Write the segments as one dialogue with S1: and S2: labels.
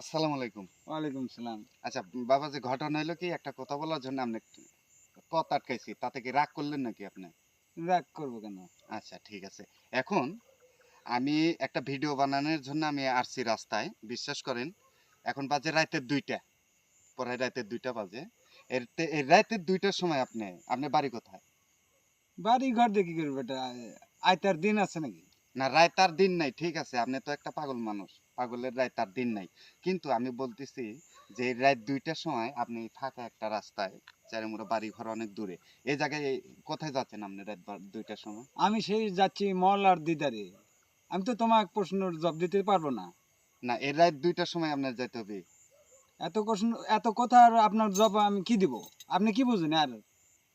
S1: আসসালামু আলাইকুম।
S2: ওয়ালাইকুম সালাম।
S1: আচ্ছা বাবা যে ঘটনা হলো কি? একটা কথা বলার জন্য আপনি কথা আটকাইছি? তাতে কি রাগ করলেন নাকি আপনি?
S2: রাগ করব কেন?
S1: আচ্ছা ঠিক আছে। এখন আমি একটা ভিডিও বানানোর জন্য আমি আসছি রাস্তায় বিশ্বাস করেন। এখন বাজে রাতের দুইটা পরে রাতের দুইটা বাজে। এর এই রাতের দুইটার সময় আপনি আপনি বাড়ি কোথায়?
S2: বাড়ি ঘর দেখি করব এটা। আইতার দিন আছে নাকি?
S1: না রায় তার দিন নাই ঠিক আছে। আপনি তো একটা পাগল মানুষ। পাগলের রায় তার দিন নাই। কিন্তু আমি বলতেছি যে রাত দুইটার সময় আপনি ফাঁকা একটা রাস্তায় চারিমুড়ো বাড়ি ঘর অনেক দূরে এই জায়গায় কোথায় যাচ্ছেন আপনি রাত দুইটার সময়?
S2: আমি সেই যাচ্ছি মল আর দিদারে। আমি তো তোমার প্রশ্নের জব দিতে পারব না।
S1: না এই রাত দুইটার সময় আপনার যেতে হবে।
S2: এত প্রশ্ন এত কথা আর আপনার জব আমি কি দিব? আপনি কি বুঝেন আর?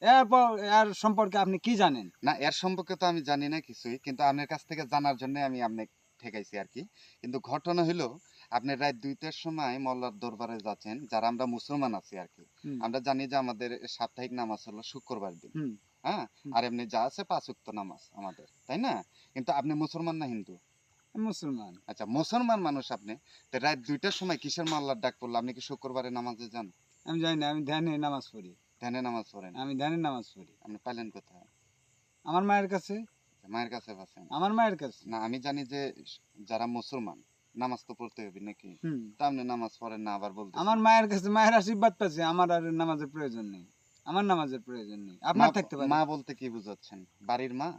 S2: এরপর এর সম্পর্কে আপনি কি জানেন?
S1: না এর সম্পর্কে তো আমি জানি না কিছুই কিন্তু আপনার কাছ থেকে জানার জন্য আমি আপনি ঠেকাইছি আর কি। কিন্তু ঘটনা হলো আপনি রাত দুইটার সময় মোল্লার দরবারে যাচ্ছেন যারা আমরা মুসলমান আছি আর কি। আমরা জানি যে আমাদের সাপ্তাহিক নামাজ হলো শুক্রবার দিন। হ্যাঁ? আর এমনি যা আছে পাঁচ উক্ত নামাজ আমাদের তাই না? কিন্তু আপনি মুসলমান না হিন্দু?
S2: মুসলমান।
S1: আচ্ছা মুসলমান মানুষ আপনি। তো রাত দুইটার সময় কিসের মাল্লার ডাক পড়ল? আপনি কি শুক্রবারে নামাজে যান?
S2: আমি জানি না আমি ধ্যানে নামাজ পড়ি।
S1: ধ্যানে নামাজ পড়েন?
S2: আমি ধ্যানে নামাজ পড়ি।
S1: আপনি পাইলেন কোথায়?
S2: আমার মায়ের কাছে।
S1: মায়ের কাছে পাচ্ছেন
S2: আমার মায়ের কাছে?
S1: না আমি জানি যে যারা মুসলমান নামাজ তো পড়তে হবে নাকি?
S2: হুম।
S1: তা আপনি নামাজ পড়েন না আবার বলতে
S2: আমার মায়ের কাছে মায়ের আশীর্বাদ পাচ্ছে আমার আর নামাজের প্রয়োজন নেই। আমার নামাজের প্রয়োজন নেই। আপনার থাকতে পারে।
S1: মা বলতে কি বুঝাচ্ছেন? বাড়ির মা?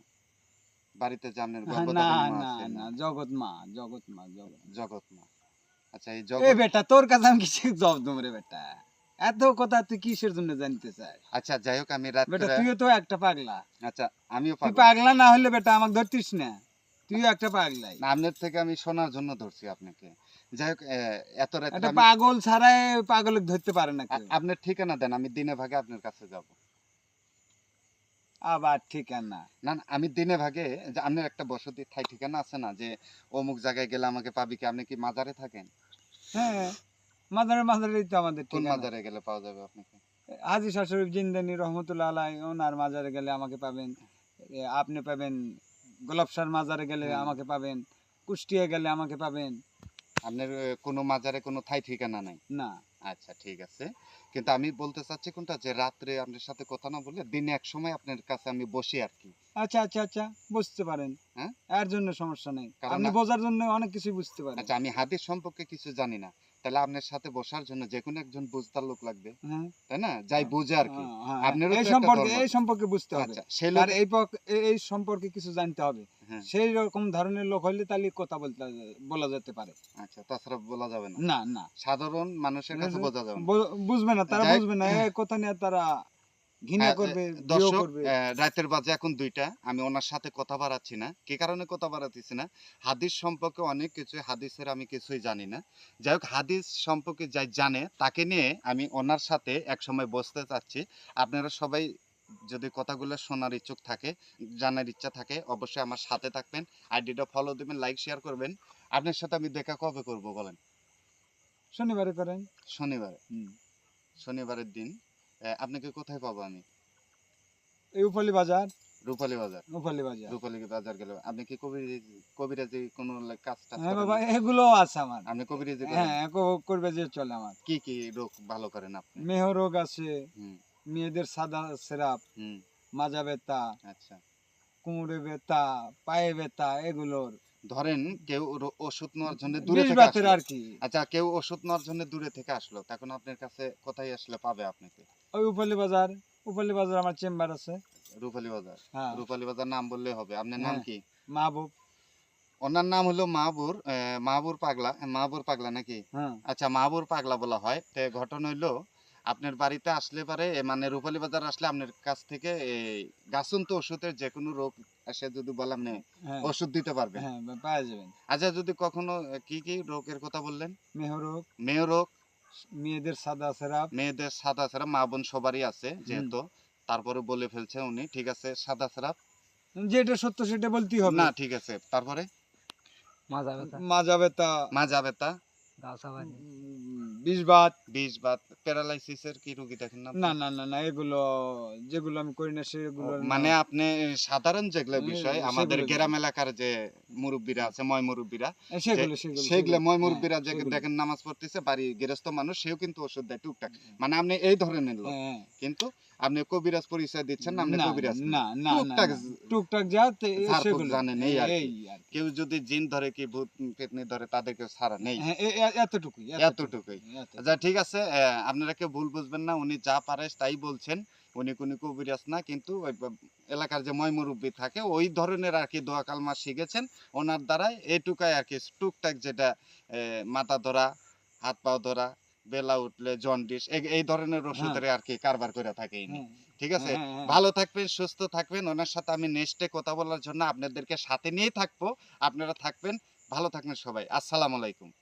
S1: বাড়িতে যে আপনার
S2: না না না জগৎ মা জগৎ মা জগৎ
S1: জগৎ মা। আচ্ছা এই জগৎ
S2: বেটা তোর কাছে আমি কিছু জব দেবো রে বেটা। এত কথা তুই কিসের জন্য জানতে চাস
S1: আচ্ছা যাই হোক আমি
S2: বেটা তুইও তো একটা পাগলা।
S1: আচ্ছা আমিও পাগলা।
S2: না হলে বেটা আমাকে ধরতিস না। তুইও একটা পাগলাই।
S1: আপনার থেকে আমি শোনার জন্য ধরছি আপনাকে। যাই হোক এত রাত্রে
S2: একটা পাগল ছাড়াই পাগলকে ধরতে পারে না
S1: আপনার ঠিকানা দেন আমি দিনে ভাগে আপনার কাছে যাব।
S2: আবার ঠিকানা?
S1: না না, আমি দিনে ভাগে যে আপনার একটা বসতি ঠাই ঠিকানা আছে না যে অমুক জায়গায় গেলে আমাকে পাবি কি? আপনি কি মাজারে থাকেন?
S2: হ্যাঁ। মাদারে মাদারে তো আমাদের
S1: কোন মাজারে গেলে পাওয়া যাবে আপনাকে?
S2: হাজি শাশুড়ি জিন্দানি রহমতুল্লাহ আলাই ওনার মাজারে গেলে আমাকে পাবেন আপনি পাবেন গোলাপসার মাজারে গেলে আমাকে পাবেন কুষ্টিয়া গেলে আমাকে পাবেন।
S1: আপনার কোনো মাজারে কোনো ঠাই ঠিকানা নাই?
S2: না।
S1: আচ্ছা ঠিক আছে। কিন্তু আমি বলতে চাচ্ছি কোনটা? যে রাত্রে আপনার সাথে কথা না বলে দিনে এক সময় আপনার কাছে আমি বসি আর কি।
S2: আচ্ছা আচ্ছা আচ্ছা বুঝতে পারেন।
S1: হ্যাঁ?
S2: এর জন্য সমস্যা নেই। আপনি বোঝার জন্য অনেক কিছু বুঝতে পারেন।
S1: আচ্ছা আমি হাদিস সম্পর্কে কিছু জানি না। তাহলে আপনার সাথে বসার জন্য যে কোনো একজন বুঝতার লোক লাগবে।
S2: হ্যাঁ।
S1: তাই না? যাই বুঝে আর কি।
S2: হ্যাঁ, হ্যাঁ।
S1: আপনারও
S2: এই সম্পর্কে এই সম্পর্কে বুঝতে হবে।
S1: আচ্ছা সেই লোক
S2: আর এই এই- সম্পর্কে কিছু জানতে হবে। সেই রকম ধরনের লোক হলে তাহলে কথা বলতে বলা যেতে পারে।
S1: আচ্ছা তাছাড়া বলা যাবে না।
S2: না না।
S1: সাধারণ মানুষের
S2: বুঝবে না তারা বুঝবে না কথা নিয়ে তারা ঘৃণা
S1: হ্যাঁ,
S2: করবে
S1: দর্শক রাতের বাজে এখন দুইটা আমি ওনার সাথে কথা বাড়াচ্ছি না। কি কারণে কথা বাড়াচ্ছি না? হাদিস সম্পর্কে অনেক কিছু হাদিসের আমি কিছুই জানি না। যাই হোক হাদিস সম্পর্কে যাই জানে তাকে নিয়ে আমি ওনার সাথে এক সময় বসতে চাচ্ছি। আপনারা সবাই যদি কথাগুলো শোনার ইচ্ছুক থাকে জানার ইচ্ছা থাকে অবশ্যই আমার সাথে থাকবেন। আইডিটা ফলো দিবেন লাইক শেয়ার করবেন। আপনার সাথে আমি দেখা কবে করব বলেন?
S2: শনিবারে করেন?
S1: শনিবারে। শনিবারের দিন আপনাকে কোথায় পাবো আমি?
S2: এই উপালি বাজার।
S1: রূপালী বাজার।
S2: উপালি বাজার।
S1: রূপালী বাজার গেলে আপনি কি কবিরাজি কবিরাজি কোনো লা- কাজ টাজ
S2: হ্যাঁ বাবা এগুলো আছে আমার।
S1: আপনি কবিরাজি
S2: হ্যাঁ কো- করবে যে চলে আমার।
S1: কি কি রোগ ভালো করেন আপনি?
S2: মেহ রোগ আছে মেয়েদের সাদা সেরাপ
S1: হুম।
S2: মাজা ব্যথা
S1: আচ্ছা।
S2: কোমরে ব্যথা পায়ে ব্যথা এগুলোর।
S1: ধরেন কেউ ওষুধ নেওয়ার জন্য দূরে থেকে আসলো।
S2: আর কি
S1: আচ্ছা কেউ ওষুধ নেওয়ার জন্য দূরে থেকে আসলো তখন আপনার কাছে কোথায় আসলে পাবে আপনাকে?
S2: ওই উপালি বাজার উপালি বাজার আমার চেম্বার আছে।
S1: রূপালী বাজার?
S2: হ্যাঁ।
S1: রূপালী বাজার নাম বললে হবে। আপনার নাম
S2: হ্যাঁ।
S1: কি?
S2: মাহবুব।
S1: ওনার নাম হলো মাহবুর মাহবুর পাগলা মাহবুর পাগলা নাকি?
S2: হ্যাঁ।
S1: আচ্ছা মাহবুর পাগলা বলা হয়। তো ঘটনা হইল আপনার বাড়িতে আসলে পারে মানে রূপালী বাজার আসলে আপনার কাছ থেকে এই গাছন্ত ওষুধের যে কোনো রোগ এসে যদি বলে আপনি
S2: হ্যাঁ।
S1: ওষুধ দিতে পারবেন।
S2: হ্যাঁ পাওয়া যাবেন।
S1: আচ্ছা যদি কখনো কি কি রোগের কথা বললেন?
S2: মেহ রোগ।
S1: মেয় রোগ।
S2: মেয়েদের সাদা সেরাপ।
S1: মেয়েদের সাদা সারা মা বোন সবারই আছে যেহেতু। তারপরে বলে ফেলছে উনি ঠিক আছে সাদা সারাপ।
S2: যেটা সত্য সেটা বলতেই হবে।
S1: না ঠিক আছে তারপরে?
S2: মাজা ব্যথা।
S1: মা যাবে তা
S2: উম, বিষ বাত
S1: প্যারালাইসিসের কি রোগী দেখেন না
S2: না না না না এগুলো যেগুলো আমি করি না সেগুলো
S1: মানে আপনি সাধারণ যেগুলো বিষয় আমাদের গ্রাম এলাকার যে মুরব্বীরা আছে ময় মুরব্বীরা
S2: সেগুলো সেগুলো
S1: ময়
S2: হ্যাঁ,
S1: মুরব্বীরা যে দেখেন নামাজ পড়তেছে বাড়ি গৃহস্থ মানুষ সেও কিন্তু ওষুধ দেয় টুকটাক। মানে আপনি এই ধরনের লোক।
S2: হ্যাঁ,
S1: কিন্তু আপনি কবিরাজ পরিচয় দিচ্ছেন না আপনি কবিরাজ না।
S2: না।
S1: টুকটাক
S2: টুকটাক যা সেগুলো।
S1: জানেন, এই আর। কেউ যদি জিন ধরে কি ভূত পেতনি ধরে তাদেরকে ছাড়া নেই।
S2: হ্যাঁ, এতটুকুই
S1: এতটুকুই। আচ্ছা ঠিক আছে আপনারা কেউ ভুল বুঝবেন না উনি যা পারে তাই বলছেন। উনি কোনো কবিরাজ না কিন্তু ওই এলাকার যে ময় মুরব্বী থাকে ওই ধরনের আর কি দোয়া কালমা শিখেছেন। ওনার দ্বারাই এটুকাই আর কি টুকটাক যেটা মাথা ধরা হাত পা ধরা বেলা উঠলে জন্ডিস এই- এই ধরনের ওষুধের আর কি কারবার করে থাকে ইনি।
S2: হ্যাঁ,
S1: ঠিক আছে?
S2: হ্যাঁ, হ্যাঁ।
S1: ভালো থাকবেন সুস্থ থাকবেন। ওনার সাথে আমি নেক্সটে কথা বলার জন্য আপনাদেরকে সাথে নিয়ে থাকব। আপনারা থাকবেন। ভালো থাকবেন সবাই। আসসালামু আলাইকুম।